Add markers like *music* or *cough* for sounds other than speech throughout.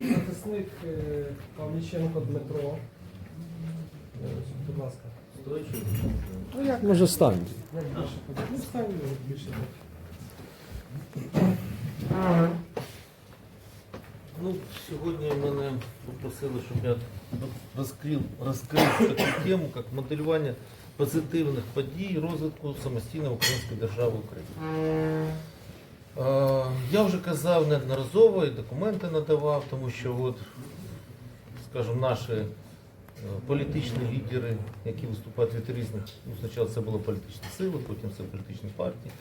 Захисник е, Павліченко Дмитро. Е, Будь ласка. Ну як, Може стань. як більше? Ну встань як більше. Ну, сьогодні мене попросили, щоб я розкрив, розкрив таку тему, як моделювання позитивних подій розвитку самостійної української держави України. Е, Я вже казав неодноразово і документи надавав, тому що от, скажімо, наші е, політичні лідери, які виступають від різних, ну, спочатку це були політичні сили, потім це політичні партії,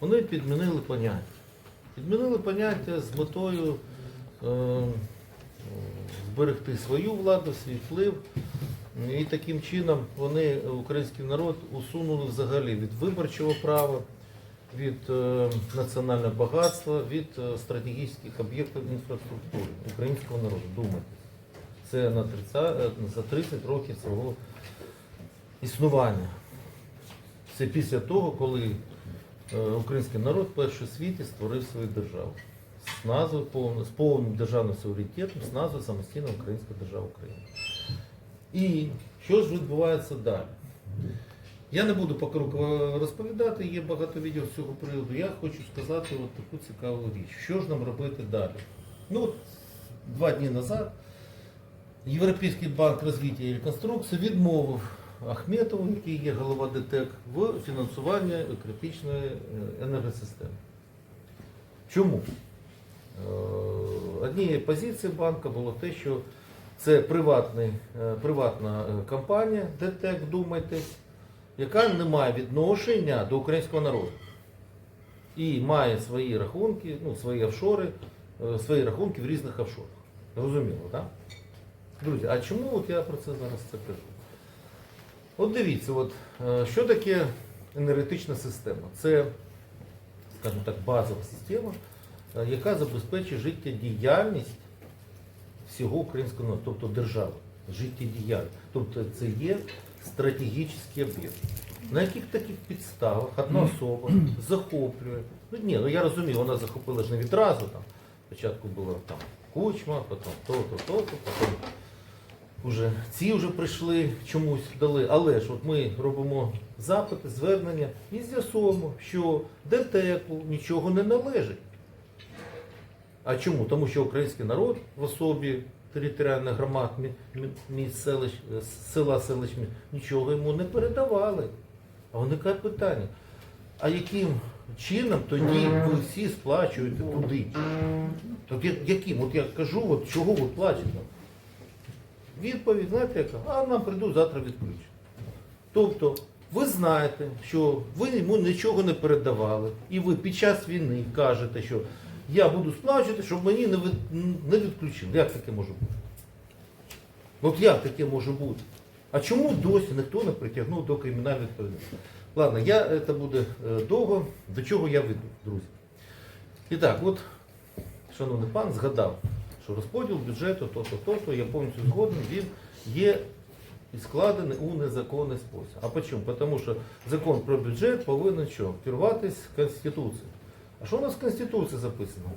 вони підмінили поняття. Підмінили поняття з метою е, зберегти свою владу, свій вплив. І таким чином вони український народ усунули взагалі від виборчого права, від е, національного багатства, від е, стратегічних об'єктів інфраструктури українського народу. Думайте. Це на 30, е, за 30 років свого існування. Це після того, коли український народ перший світі створив свою державу з назвою з повним державним суверенітетом, з назвою самостійна Українська держава України. І що ж відбувається далі? Я не буду по кругу розповідати, є багато відео з цього приводу. Я хочу сказати от таку цікаву річ. Що ж нам робити далі? Ну, два дні назад Європейський банк розвитку і реконструкції відмовив Ахметову, який є голова ДТЕК, в фінансуванні критичної е, енергосистеми. Чому? Е, Однією позиції банка було те, що це приватний, е, приватна компанія, ДТЕК, вдумайтесь, яка не має відношення до українського народу. І має свої рахунки, ну, свої офшори, е, свої рахунки в різних офшорах. Розуміло, так? Друзі, а чому от я про це зараз це кажу? От дивіться, от, е, що таке енергетична система? Це, скажімо так, базова система, е, яка забезпечує життєдіяльність всього українського народу, тобто держави, життєдіяльність. Тобто це є стратегічний об'єкт. На яких таких підставах одна особа захоплює. Ну ні, ну я розумію, вона захопила ж не відразу там. Спочатку було там кучма, потім то-то, то-то, потім уже ці вже прийшли чомусь дали. Але ж от ми робимо запити, звернення і з'ясуємо, що ДТЕКу нічого не належить. А чому? Тому що український народ в особі територіальних громад, мі- мі- міст, селищ, села, селищ, нічого йому не передавали. А виникає питання, а яким чином тоді ви всі сплачуєте туди? Я- яким? От я кажу, от чого ви плачете? Відповідь, знаєте, яка? А нам прийдуть завтра відключать. Тобто, ви знаєте, що ви йому нічого не передавали, і ви під час війни кажете, що я буду сплачувати, щоб мені не, від, не відключили. Як таке може бути? От як таке може бути? А чому досі ніхто не притягнув до кримінальної відповідальності? Ладно, я це буде е, довго. До чого я веду, друзі? І так, от, шановний пан згадав, що розподіл бюджету то-то, то-то, я повністю згоден, він є складений у незаконний спосіб. А чому? Тому що закон про бюджет повинен що? Керуватись Конституцією. А що у нас в Конституції записано?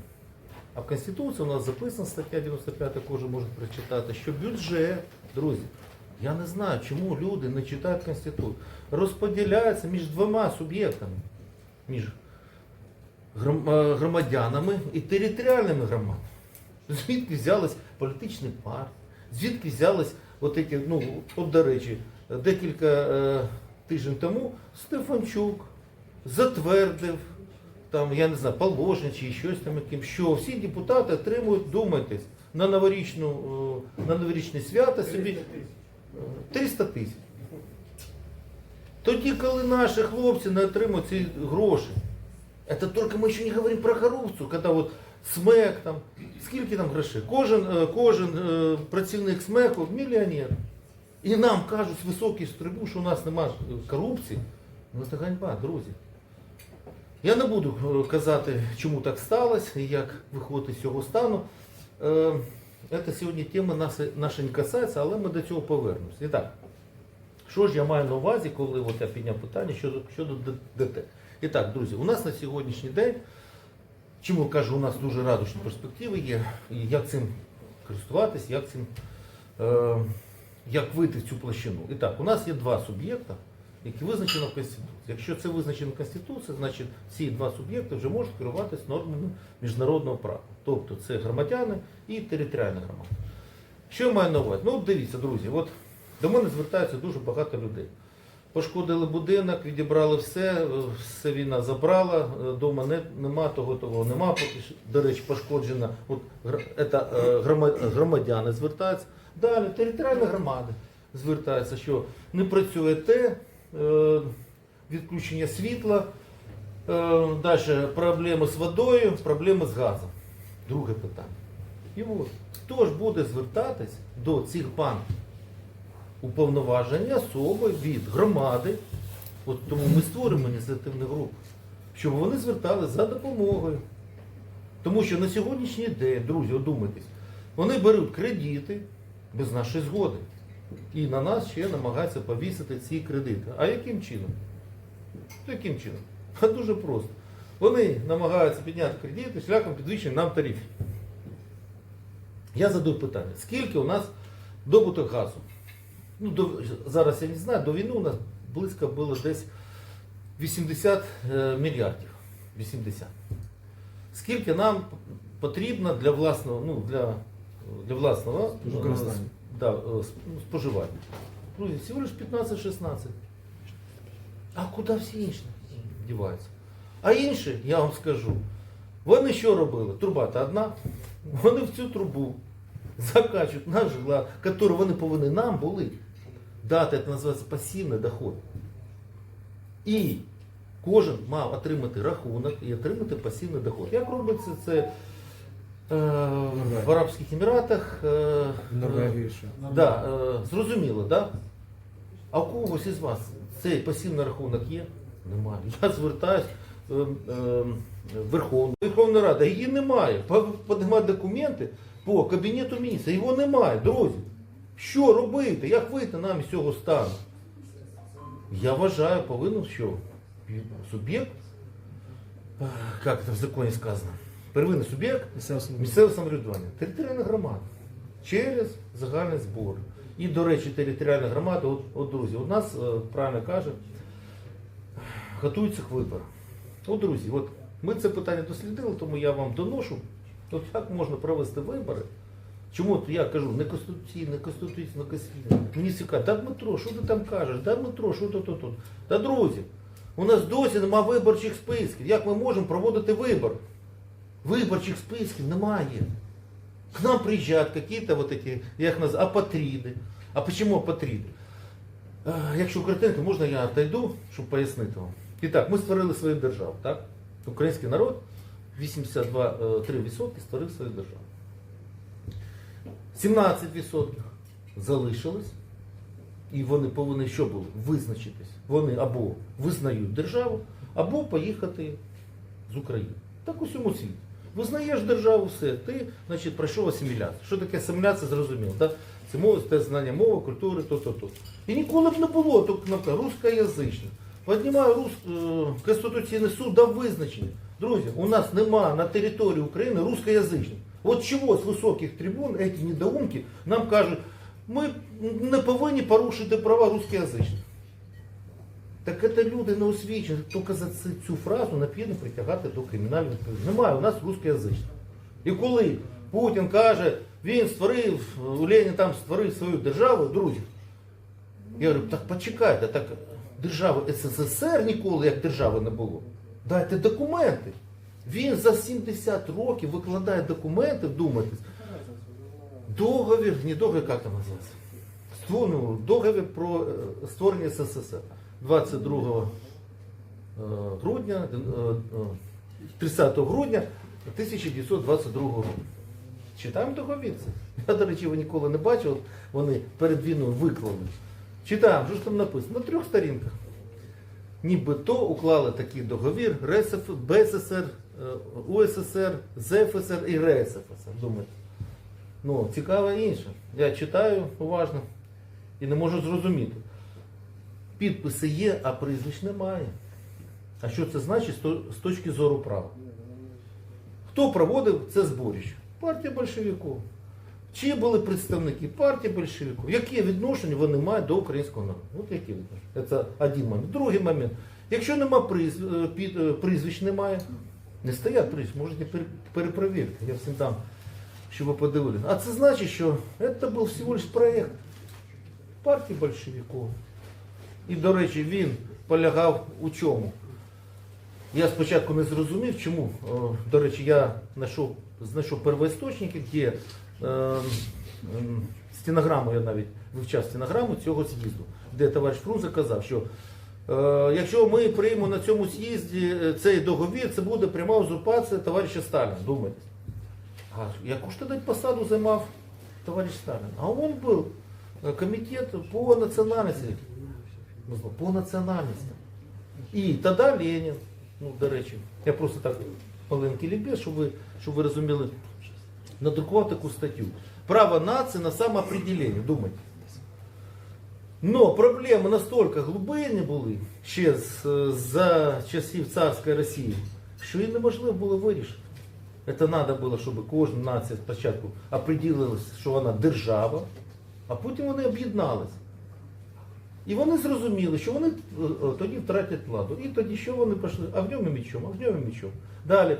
А в Конституції у нас записано, стаття 95 кожен може прочитати, що бюджет, друзі, я не знаю, чому люди не читають Конституцію, розподіляється між двома суб'єктами, між е, громадянами і територіальними громадами. Звідки взялись політичні партії, звідки взялись от эти, ну, от до речі, декілька е, тижнів тому Стефанчук затвердив, там, я не знаю, положення чи щось там яким, що всі депутати отримують, думайтесь, на новорічну, е, на новорічне свято собі 300 тисяч. Тоді, коли наші хлопці не отримують ці гроші, це тільки ми ще не говоримо про корупцію, коли от СМЕК там, скільки там грошей? Кожен, е, кожен е, працівник СМЕКу мільйонер. І нам кажуть з високої стрибу, що у нас немає корупції. Ну це ганьба, друзі. Я не буду е, казати, чому так сталося і як виходити з цього стану. Е, Це сьогодні тема наша не касається, але ми до цього повернемося. І так, що ж я маю на увазі, коли от я підняв питання щодо, щодо ДТ? І так, друзі, у нас на сьогоднішній день, чому кажу, у нас дуже радужні перспективи є, як цим користуватись, як цим, е, як вийти в цю площину. І так, у нас є два суб'єкта, які визначені в Конституції. Якщо це визначено в Конституції, значить ці два суб'єкти вже можуть керуватися нормами міжнародного права. Тобто це громадяни і територіальна громада. Що я маю на увазі? Ну, дивіться, друзі, от до мене звертається дуже багато людей. Пошкодили будинок, відібрали все, все війна забрала, дома не, нема того, того нема, поки до речі, пошкоджена. От, гр- это, е, громадяни звертаються. Далі територіальна громада звертається, що не працює те, відключення світла, е, далі проблеми з водою, проблеми з газом. Друге питання. І от, хто ж буде звертатись до цих банків? Уповноважені особи від громади. От тому ми створимо ініціативну групу, щоб вони звертались за допомогою. Тому що на сьогоднішній день, друзі, одумайтесь, вони беруть кредити без нашої згоди. І на нас ще намагаються повісити ці кредити. А яким чином? Яким чином? А дуже просто. Вони намагаються підняти кредити шляхом підвищення нам тарифів. Я задаю питання, скільки у нас добуток газу? Ну, до, зараз я не знаю, до війни у нас близько було десь 80 е, мільярдів. 80. Скільки нам потрібно для власного, ну, для, для власного Використання. Да, е, ну, споживання? Друзі, всього лиш 15-16. А куди всі інші діваються? А інші, я вам скажу, вони що робили? Труба та одна. Вони в цю трубу закачують наш глаз, який вони повинні нам були дати, це називається пасивний доход. І кожен мав отримати рахунок і отримати пасивний доход. Як робиться це в Арабських Еміратах? Е, Норвегії ще. Да, е, зрозуміло, да? А у когось із вас цей пасивний рахунок є? Немає. Я звертаюсь е, е, в Верховну. Верховна Рада, її немає. По- Подимати документи по кабінету міністра. Його немає, друзі. Що робити? Як вийти нам з цього стану? Я вважаю, повинен що? Суб'єкт, е, як це в законі сказано, первинний суб'єкт Місцеве самоврядування, територіальна громада через загальний збор. І, до речі, територіальна громада, от, от друзі, у нас е, правильно каже, готуються к виборам. От, друзі, от ми це питання дослідили, тому я вам доношу, от як можна провести вибори. Чому я кажу, не конституційно, не конституційно, не конституційно. Мені цікаво, да Дмитро, що ти там кажеш? Да Дмитро, що то, то. Та друзі, у нас досі немає виборчих списків. Як ми можемо проводити вибори? Виборчих списків немає. К нам приезжают какие-то вот эти, я их называю, апатриды. А почему апатриди? Е, Якщо коротенько, можна я отойду, щоб пояснити вам. І так, ми створили свою державу, так? Український народ 82-3% створив свою державу. 17% залишилось, і вони повинні що було? Визначитись. Вони або визнають державу, або поїхати з України. Так у всьому світі. Визнаєш державу, все, ти значить, пройшов асиміляцію. Що таке асиміляція, зрозуміло. Да? Це мова, це знання мови, культури, то, то. І ніколи б не було, тільки наприклад, русскоязичне. Піднімаю рус... е, Конституційний суд дав визначення. Друзі, у нас нема на території України русскоязичних. От чого з високих трибун ці недоумки нам кажуть, ми не повинні порушити права русскоязичних. Так це люди не освічені. Тільки за цю, фразу необхідно притягати до кримінальної. Немає у нас русскоязичних. І коли Путін каже, він створив, Ленін там створив свою державу, друзі. Я говорю, так почекайте, так держави СССР ніколи як держави не було. Дайте документи. Він за 70 років викладає документи, вдумайтесь. Договір, не договір, як там називається? Створений договір про е, створення СССР 22 е, грудня, е, е, 30 грудня 1922 року. Читаємо договір. Я, до речі, його ніколи не бачив, вони перед війною виклали. Читаємо, що ж там написано? На трьох сторінках. Нібито уклали такий договір РСФ, БССР, е, УССР, ЗФСР і РСФСР. Думаєте? Ну, цікаво інше. Я читаю уважно і не можу зрозуміти. Підписи є, а прізвищ немає. А що це значить з точки зору права? Хто проводив це зборище? Партія большевиків. Чи були представники партії большевиків? Які відношення вони мають до українського народу? От які відношення? Це один момент. Другий момент. Якщо нема е, е, прізвищ немає, не стоять прізвищ, можете перепровірити. Я всім дам, щоб ви подивилися. А це значить, що це був всього лиш проєкт партії большевиків. І, до речі, він полягав у чому? Я спочатку не зрозумів, чому. До речі, я знайшов, знайшов первоісточники, де е, ем, стенограму, я навіть вивчав стенограму цього з'їзду, де товариш Фрунзе казав, що е, якщо ми приймемо на цьому з'їзді е, цей договір, це буде пряма узурпація товариша Сталіна. Думаєте? А яку ж тоді посаду займав товариш Сталин? А він був е, комітет по національності. По національності. І тоді Ленін, ну, до речі, я просто так маленький лікбез, щоб ви, щоб ви розуміли, надрукував таку статтю. Право нації на самоопределення, думайте. Но проблеми настільки глибинні були ще з, за часів царської Росії, що її неможливо було вирішити. Це треба було, щоб кожна нація спочатку определилась, що вона держава, а потім вони об'єдналися. І вони зрозуміли, що вони е, е, тоді втратять владу. І тоді що вони пішли? Огнем і мечом, огнем і мечом. Далі.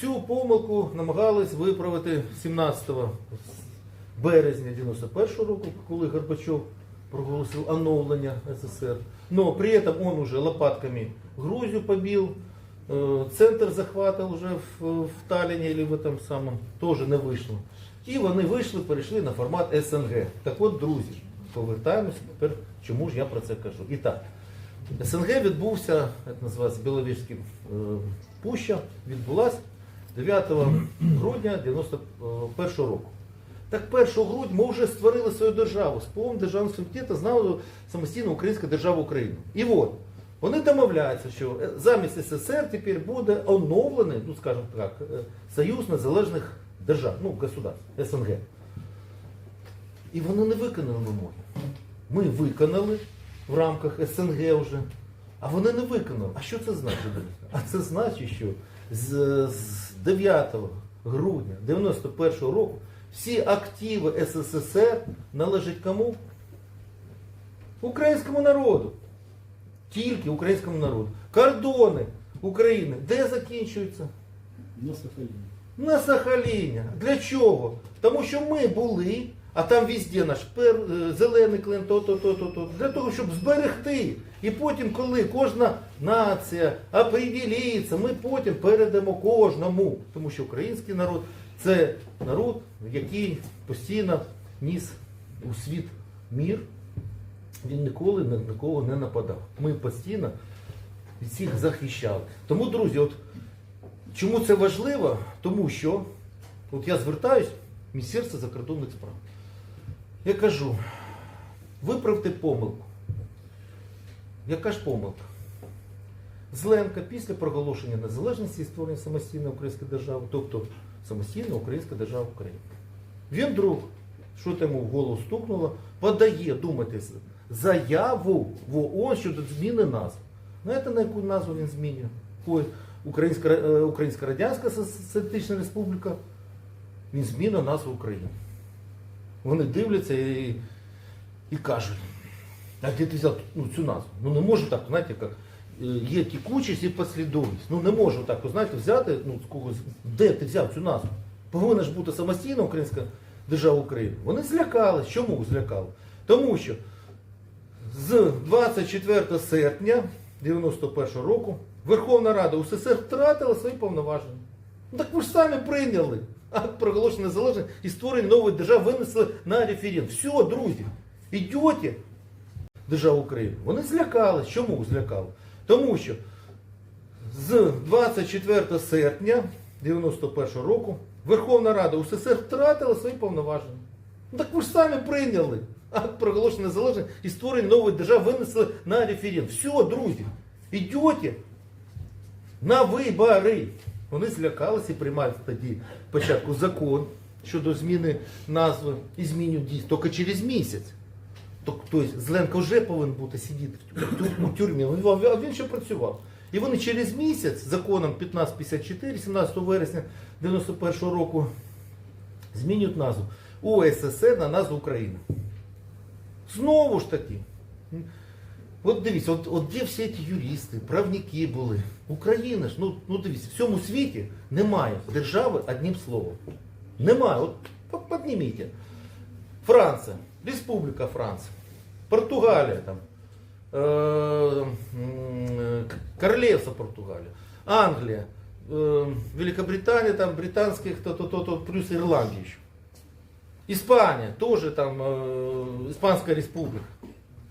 Цю помилку намагались виправити 17 березня 91 року, коли Горбачов проголосив оновлення СССР. Но при этом он уже лопатками Грузию побил, э, центр захвата вже в, в Таллине или в этом самом тоже не вийшло. І вони вийшли, перейшли на формат СНГ. Так от, друзі, повертаємося тепер, чому ж я про це кажу. І так, СНГ відбувся, це називається Біловіжським е, пуща, відбулась 9 грудня 91 року. Так 1 грудня ми вже створили свою державу з повним державним суверенітетом, знали самостійну українську державу Україну. І от, вони домовляються, що е, замість СССР тепер буде оновлений, ну скажімо так, е, Союз Незалежних держав, ну, государств, СНГ. І вони не виконали вимоги. Ми виконали в рамках СНГ вже, а вони не виконали. А що це значить? А це значить, що з, з 9 грудня 91-го року всі активи СССР належать кому? Українському народу. Тільки українському народу. Кордони України де закінчуються? На Сахалине. На Сахаліні. Для чого? Тому що ми були, а там везде наш пер, е, зелений клин, то, то, то, то, то, для того, щоб зберегти. І потім, коли кожна нація определіться, ми потім передамо кожному. Тому що український народ це народ, який постійно ніс у світ мір. Він ніколи на нікого не нападав. Ми постійно всіх захищали. Тому, друзі, от Чому це важливо? Тому що, от я звертаюсь в Міністерство закордонних справ. Я кажу, виправте помилку. Яка ж помилка? Зленка після проголошення незалежності і створення самостійної української держави, тобто самостійна українська держава України. Він друг, що йому в голову стукнуло, подає, думайте, заяву в ООН щодо зміни назв. Знаєте, на яку назву він змінює? Українська, е, Українська Радянська Соціалістична Республіка, він змінив назву України. Вони дивляться і, і кажуть, а де ти взяв ну, цю назву? Ну не можу так, знаєте, як е, є текучість і послідовність. Ну не можу так, знаєте, взяти ну, когось, де ти взяв цю назву? Повинна ж бути самостійна українська держава України. Вони злякались. Чому злякали? Тому що з 24 серпня 91 року Верховна Рада УССР втратила свої повноваження. Так ви ж самі прийняли *laughs* акт проголошення незалежності і створення нової держави винесли на референдум. Все, друзі, ідете державу України. Вони злякались. Чому злякали? Тому що з 24 серпня 91 року Верховна Рада УССР втратила свої повноваження. Ну так ви ж самі прийняли акт проголошення незалежності і створення нової держави винесли на референдум. Все, друзі, ідете на вибори. Вони злякалися і приймають тоді спочатку закон щодо зміни назви і змінюють дійсно тільки через місяць. Тобто Зеленко вже повинен бути сидіти у тюрмі, а він ще працював. І вони через місяць законом 1554, 17 вересня 91 року змінюють назву. УССР на назву Україна. Знову ж таки. От дивіться, от, от де всі ці юристи, правники були. Україна ж, ну, ну дивіться, в всьому світі немає держави одним словом. Немає. От підніміть. Франція, Республіка Франція, Португалія там, е, Португалія, Англія, е, Великобританія, там британських, то, то, то, плюс Ірландія ще. Испания, тоже там э, Испанская республика.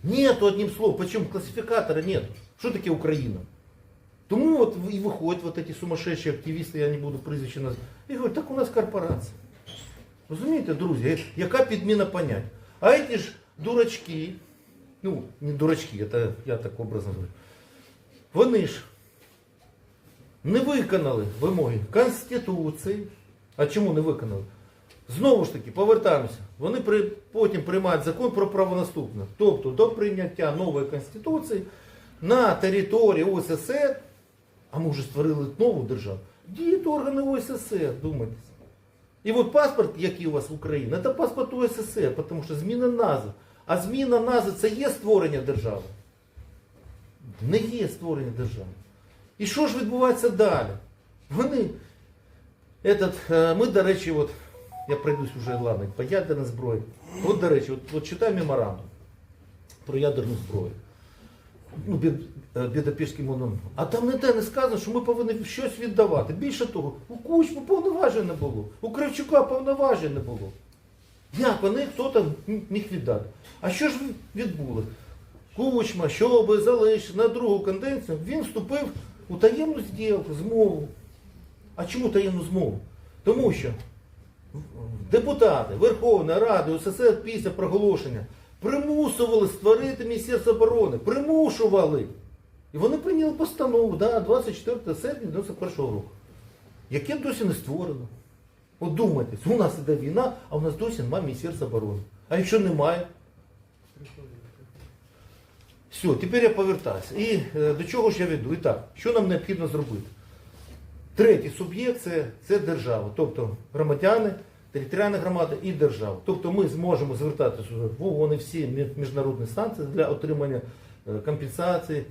Нету одним словом. Почему? Классификатора нет. Что таке Украина? Тому вот и выходят вот эти сумасшедшие активисты, я не буду прізвище назвати, і говорять, так у нас корпорація. Розумієте, друзі, яка підміна понять? А эти ж дурачки, ну, не дурачки, это я так образно говорю, вони ж не виконали вимоги Конституції. А чому не виконали? Знову ж таки, повертаємося. Вони при, потім приймають закон про правонаступне. Тобто до прийняття нової Конституції на території ОССР, а ми вже створили нову державу, діють органи ОССР, думайте. І от паспорт, який у вас в Україні, це паспорт ОССР, тому що зміна назви. А зміна назви це є створення держави. Не є створення держави. І що ж відбувається далі? Вони, этот, е, ми, до речі, от, я пройдусь вже ладно, по ядерній зброї. От, до речі, от, от читаю меморандум про ядерну зброю. Ну, Бід- е, Будапештський. А там ніде не сказано, що ми повинні щось віддавати. Більше того, у Кучму повноважень не було, у Кравчука повноважень не було. Як вони хто там міг віддати? А що ж відбулося? Кучма, щоб залишити на другу канденцію, він вступив у таємну зділку, змову. А чому таємну змову? Тому що депутати Верховної Ради УССР після проголошення примусували створити Міністерство оборони. Примушували. І вони прийняли постанову да, 24 серпня 91 року, яке досі не створено. От думайте, у нас іде війна, а у нас досі немає Міністерства оборони. А якщо немає, все, тепер я повертаюся. І е, до чого ж я веду? І так, що нам необхідно зробити? Третій суб'єкт це, це держава, тобто громадяни, територіальна громада і держава. Тобто ми зможемо звертатися в ООН і всі міжнародні станції для отримання е, компенсацій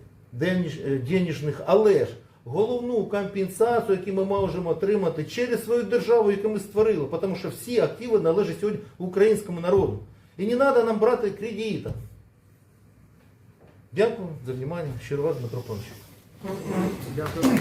е, денежних, але ж головну компенсацію, яку ми можемо отримати через свою державу, яку ми створили, тому що всі активи належать сьогодні українському народу. І не треба нам брати кредити. Дякую за увагу. Щиро вас, Дмитро Павлович. Дякую.